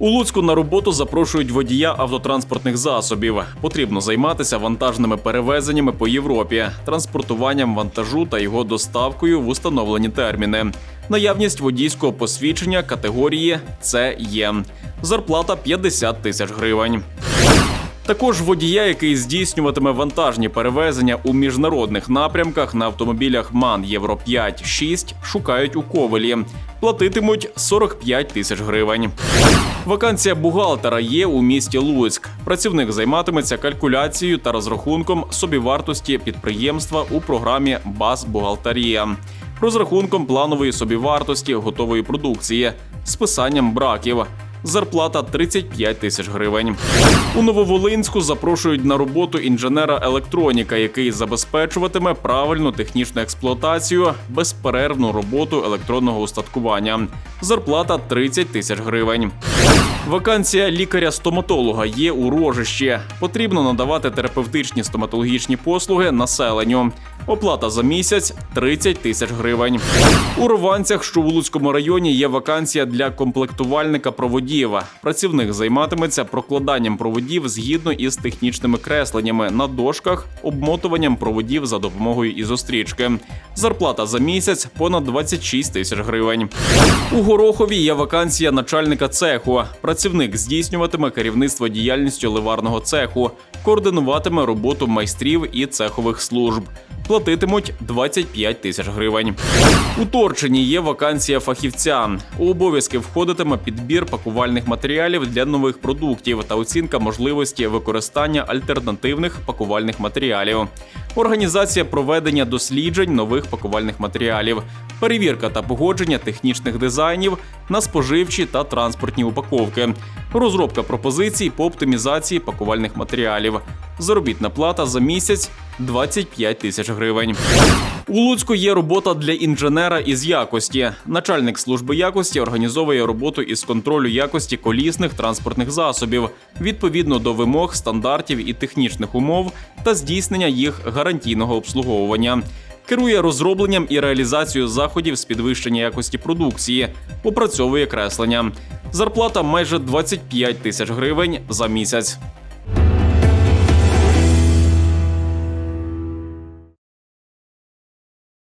У Луцьку на роботу запрошують водія автотранспортних засобів. Потрібно займатися вантажними перевезеннями по Європі, транспортуванням вантажу та його доставкою в установлені терміни. Наявність водійського посвідчення категорії це є. Зарплата 50 тисяч гривень. Також водія, який здійснюватиме вантажні перевезення у міжнародних напрямках на автомобілях МАН Євро 5-6, шукають у Ковелі. Платитимуть 45 тисяч гривень. Вакансія бухгалтера є у місті Луцьк. Працівник займатиметься калькуляцією та розрахунком собівартості підприємства у програмі БАС Бухгалтерія, розрахунком планової собівартості готової продукції, списанням браків. Зарплата 35 тисяч гривень. У Нововолинську запрошують на роботу інженера електроніка, який забезпечуватиме правильну технічну експлуатацію, безперервну роботу електронного устаткування. Зарплата 30 тисяч гривень. Вакансія лікаря-стоматолога є у рожищі. Потрібно надавати терапевтичні стоматологічні послуги населенню. Оплата за місяць 30 тисяч гривень. У Рованцях, що у Луцькому районі, є вакансія для комплектувальника проводів. Працівник займатиметься прокладанням проводів згідно із технічними кресленнями на дошках, обмотуванням проводів за допомогою ізострічки. Зарплата за місяць понад 26 тисяч гривень. У Горохові є вакансія начальника цеху. Працівник здійснюватиме керівництво діяльністю ливарного цеху, координуватиме роботу майстрів і цехових служб. Платитимуть 25 тисяч гривень. У Торчині є вакансія фахівця. У обов'язки входитиме підбір пакувальних матеріалів для нових продуктів та оцінка можливості використання альтернативних пакувальних матеріалів. Організація проведення досліджень нових пакувальних матеріалів, перевірка та погодження технічних дизайнів на споживчі та транспортні упаковки, розробка пропозицій по оптимізації пакувальних матеріалів. Заробітна плата за місяць 25 тисяч гривень. У Луцьку є робота для інженера із якості. Начальник служби якості організовує роботу із контролю якості колісних транспортних засобів відповідно до вимог, стандартів і технічних умов та здійснення їх гарантійного обслуговування. Керує розробленням і реалізацією заходів з підвищення якості продукції, опрацьовує креслення. Зарплата майже 25 тисяч гривень за місяць.